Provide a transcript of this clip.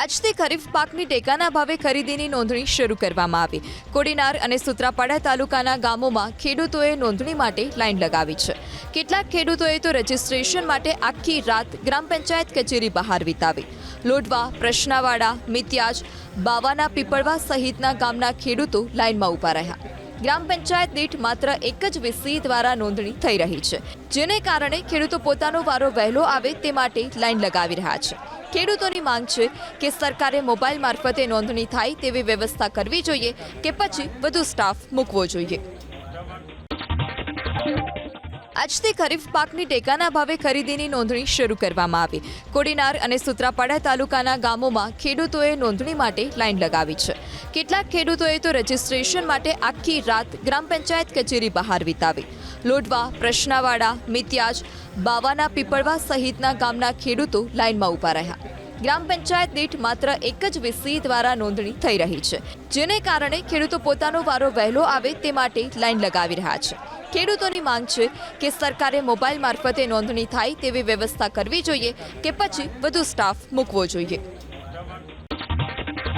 આજથી ખરીફ પાકની ટેકાના ભાવે ખરીદીની નોંધણી શરૂ કરવામાં આવી. કોડીનાર અને સુત્રાપાડા તાલુકાના ગામોમાં ખેડૂતોએ નોંધણી માટે લાઇન લગાવી છે. કેટલાક ખેડૂતોએ તો રજીસ્ટ્રેશન માટે આખી રાત ગ્રામ પંચાયત કચેરી બહાર વિતાવી. લોઢવા, પ્રશ્નાવાડા, મિત્યાજ, બાવાના પીપળવા સહિતના ગામના ખેડૂતો લાઇનમાં ઊભા રહ્યા. ગ્રામ પંચાયત દીઠ માત્ર એક જ વીસી દ્વારા નોંધણી થઈ રહી છે, જેને કારણે ખેડૂતો પોતાનો વારો વહેલો આવે તે માટે લાઈન લગાવી રહ્યા છે. ખેડૂતોની માંગ છે કે સરકારે મોબાઈલ મારફતે નોંધણી થાય તેવી વ્યવસ્થા કરવી જોઈએ કે પછી વધુ સ્ટાફ મૂકવો જોઈએ. આજથી ખરીફ પાકની ટેકાના ભાવે ખરીદીની નોંધણી શરૂ કરવામાં આવી. કોડીનાર અને સુત્રાપાડા તાલુકાના ગામોમાં ખેડૂતોએ નોંધણી માટે લાઇન લગાવી છે. કેટલાક ખેડૂતોએ તો રજીસ્ટ્રેશન માટે આખી રાત ગ્રામ પંચાયત કચેરી બહાર વિતાવી. લોઢવા, પ્રશ્નાવાડા, મિત્યાજ, બાવાના પીપળવા સહિતના ગામના ખેડૂતો લાઇનમાં ઊભા રહ્યા. ગ્રામ પંચાયત દીઠ માત્ર એક જ વીસી દ્વારા નોંધણી થઈ રહી છે. જેને કારણે ખેડૂતો પોતાનો વારો વહેલો આવે તે માટે લાઇન લગાવી રહ્યા છે. ખેડૂતોની માંગ છે કે સરકારે મોબાઈલ મારફતે નોંધણી થાય તેવી વ્યવસ્થા કરવી જોઈએ કે પછી વધુ સ્ટાફ મૂકવો જોઈએ.